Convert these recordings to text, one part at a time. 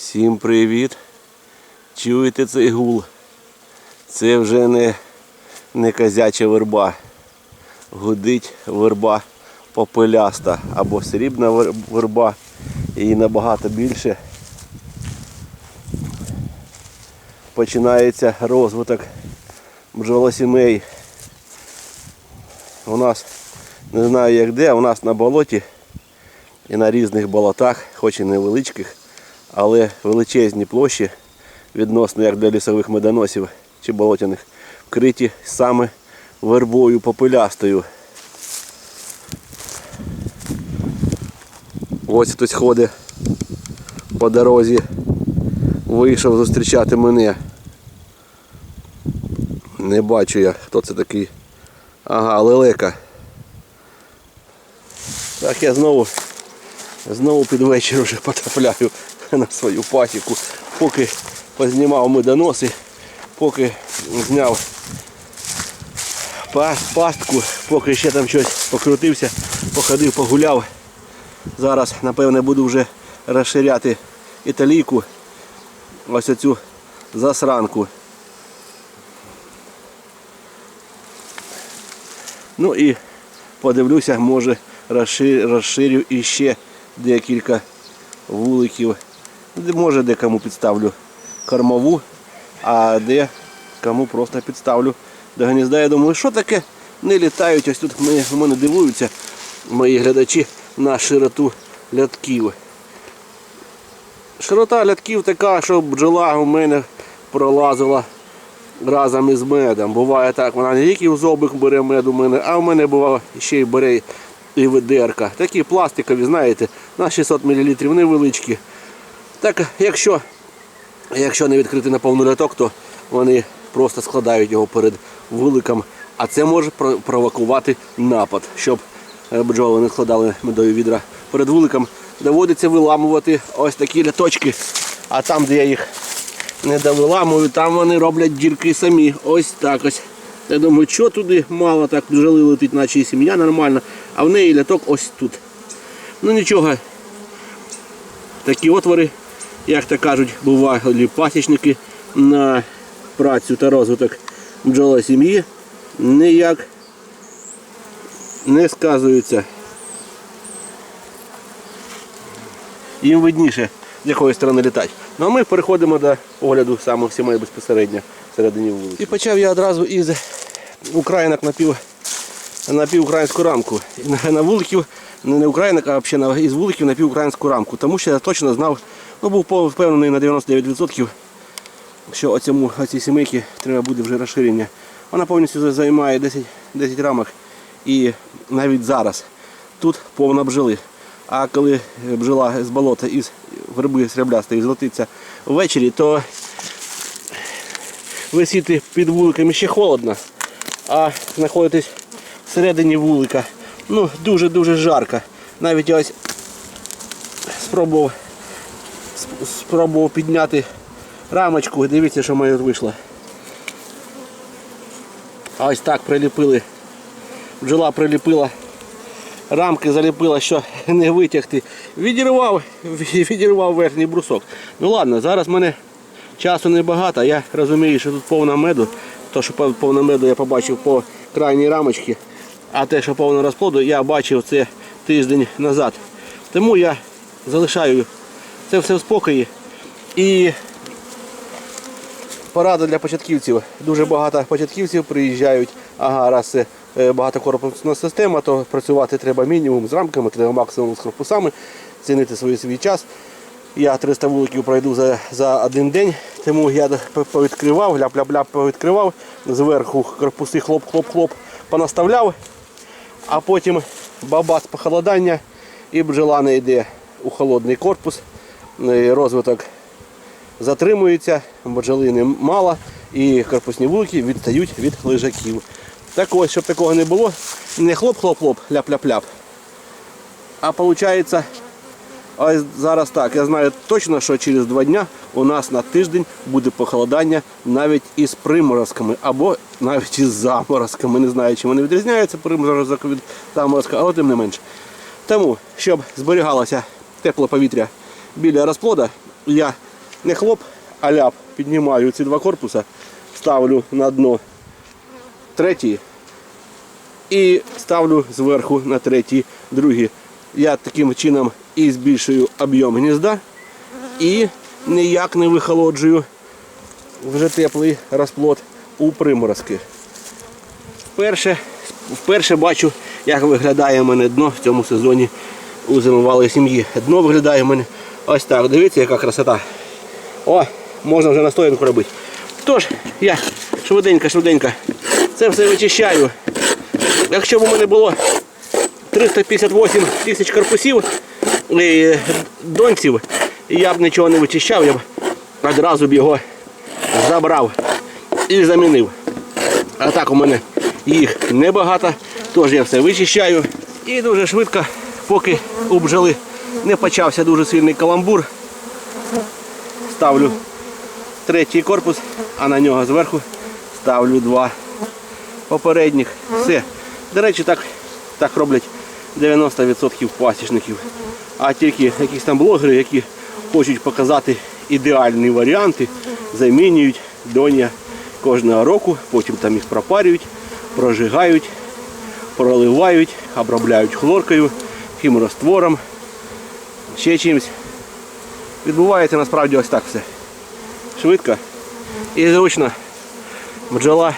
Всім привіт! Чуєте цей гул? Це вже не, не козяча верба. Гудить верба попеляста або срібна верба. Її набагато більше. Починається розвиток бджолосімей. У нас не знаю як де, у нас на болоті і на різних болотах, хоч і невеличких, але величезні площі, відносно як для лісових медоносів чи болотяних, вкриті саме вербою попелястою. Ось хтось ходить по дорозі, вийшов зустрічати мене. Не бачу я, хто це такий. Ага, лелека. Так я знову Знову під вечір вже потрапляю на свою пасіку. Поки познімав медоноси, поки зняв пастку, поки ще там щось покрутився, походив, погуляв. Зараз, напевне, буду вже розширяти італійку. Ось оцю засранку. Ну і подивлюся, може розширю, іще декілька вуликів. Може де кому підставлю кормову, а де кому просто підставлю до гнізда. Я думаю, що таке не літають. Ось тут мене, мене дивуються мої глядачі на широту лятків. Широта лятків така, що бджола у мене пролазила разом із медом. Буває так, вона не тільки в зобик бере мед у мене, а в мене буває ще й бере і ведерка. Такі пластикові, знаєте, на 600 мл невеличкі. Так, якщо, якщо не відкрити на повну ляток, то вони просто складають його перед вуликом, а це може провокувати напад, щоб е, бджоли не складали медові відра перед вуликом. Доводиться виламувати ось такі ляточки, а там, де я їх не довиламую, там вони роблять дірки самі. Ось так ось. Я думаю, що туди мало так бджоли летить, наче і сім'я нормальна, а в неї ляток ось тут. Ну нічого. Такі отвори, як то кажуть, бувають пасічники на працю та розвиток бджола сім'ї ніяк не сказуються. Їм видніше, з якої сторони літати. Ну а ми переходимо до огляду самих сімей безпосередньо всередині вулиці. І почав я одразу із українок напів, напівукраїнську рамку. На, на вуликів, не на українок, а взагалі із вуликів напівукраїнську рамку. Тому що я точно знав, ну був впевнений на 99%, що оцьому, оцій сімейці треба буде вже розширення. Вона повністю займає 10, 10 рамок. І навіть зараз тут повна бджоли. А коли бджола з болота із верби сріблястої злетиться ввечері, то висіти під вуликами ще холодно, а знаходитись всередині вулика ну, дуже-дуже жарко. Навіть ось спробував, сп- спробував підняти рамочку, дивіться, що моє вийшло. А ось так приліпили. Бджола приліпила рамки заліпила, що не витягти. Відірвав, відірвав верхній брусок. Ну ладно, зараз в мене часу небагато. Я розумію, що тут повна меду. То, що пов- повна меду я побачив по крайній рамочці, а те, що повна розплоду, я бачив це тиждень назад. Тому я залишаю це все в спокої. І порада для початківців. Дуже багато початківців приїжджають. Ага, раз це багатокорпусна система, то працювати треба мінімум з рамками, треба максимум з корпусами, цінити свій свій час. Я 300 вуликів пройду за, за один день, тому я повідкривав, ляп-ляп-ляп повідкривав, зверху корпуси хлоп-хлоп-хлоп понаставляв, а потім бабац похолодання і бджола не йде у холодний корпус, розвиток затримується, бджолини мало і корпусні вулики відстають від лежаків. Так ось, щоб такого не було, не хлоп-хлоп-хлоп, ляп-ляп-ляп. А виходить, ось зараз так, я знаю точно, що через два дні у нас на тиждень буде похолодання навіть із приморозками або навіть із заморозками. Не знаю, чи вони відрізняються приморозок від заморозка, але тим не менше. Тому, щоб зберігалося тепле повітря біля розплода, я не хлоп, а ляп. Піднімаю ці два корпуса, ставлю на дно третій і ставлю зверху на третій другий. Я таким чином і збільшую об'єм гнізда і ніяк не вихолоджую вже теплий розплод у приморозки. Вперше, вперше бачу, як виглядає в мене дно в цьому сезоні у зимовалої сім'ї. Дно виглядає в мене ось так. Дивіться, яка красота. О, можна вже настоянку робити. Тож, я швиденько-швиденько це все вичищаю. Якщо б у мене було 358 тисяч корпусів і донців, я б нічого не вичищав, я б одразу б його забрав і замінив. А так у мене їх небагато, тож я все вичищаю. І дуже швидко, поки у бджоли не почався дуже сильний каламбур, ставлю третій корпус, а на нього зверху ставлю два попередніх. Все. До речі, так, так роблять 90% пасічників. А тільки якісь там блогери, які хочуть показати ідеальні варіанти, замінюють доня кожного року, потім там їх пропарюють, прожигають, проливають, обробляють хлоркою, хімораствором, ще чимось. Відбувається насправді ось так все. Швидко і зручно. Бджола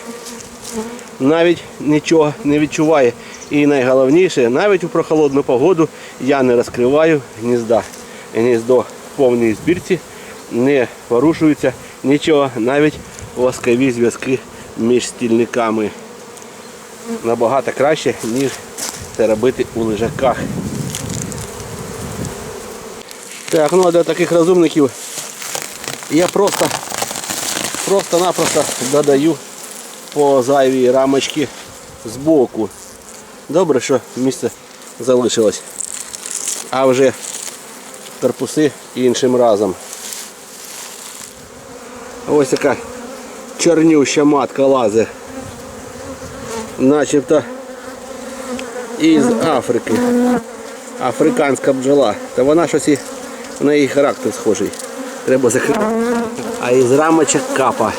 навіть нічого не відчуває. І найголовніше, навіть у прохолодну погоду я не розкриваю гнізда. Гніздо в повній збірці, не порушується нічого, навіть воскові зв'язки між стільниками. Набагато краще, ніж це робити у лежаках. Так, ну а для таких розумників я просто просто-напросто додаю по зайвій рамочки збоку. Добре, що місце залишилось. А вже корпуси іншим разом. Ось така чорнюща матка лазить. Начебто із Африки. Африканська бджола. Та вона щось і в неї характер схожий. Треба закрити. А із рамочок капа.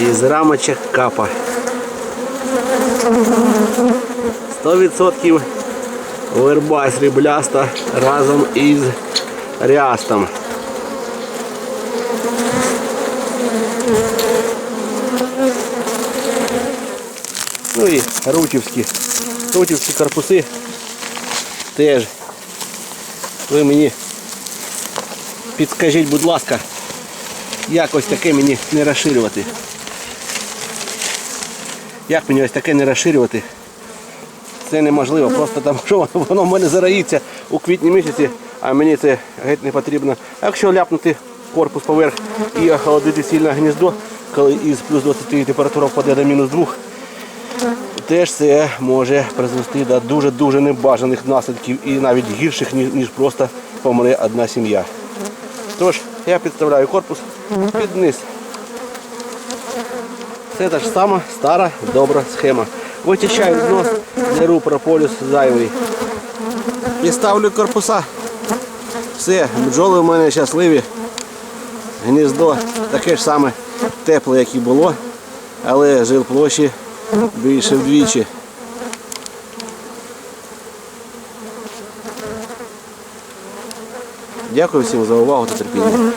Із рамочок капа. 100% верба срібляста разом із рястом. І рутівські. Рутівські корпуси теж. Ви мені підскажіть, будь ласка, як ось таке мені не розширювати. Як мені ось таке не розширювати? Це неможливо, просто там що воно, воно в мене зараїться у квітні місяці, а мені це геть не потрібно. А якщо ляпнути корпус поверх і охолодити сильно гніздо, коли із плюс 20 температура впаде до мінус 2, теж це може призвести до дуже-дуже небажаних наслідків і навіть гірших, ніж, просто помре одна сім'я. Тож, я підставляю корпус під низ. Це та ж сама стара добра схема. Вичищаю знос, беру прополіс зайвий. І ставлю корпуса. Все, бджоли в мене щасливі. Гніздо таке ж саме тепле, як і було, але жил площі більше вдвічі. Дякую всім за увагу та терпіння.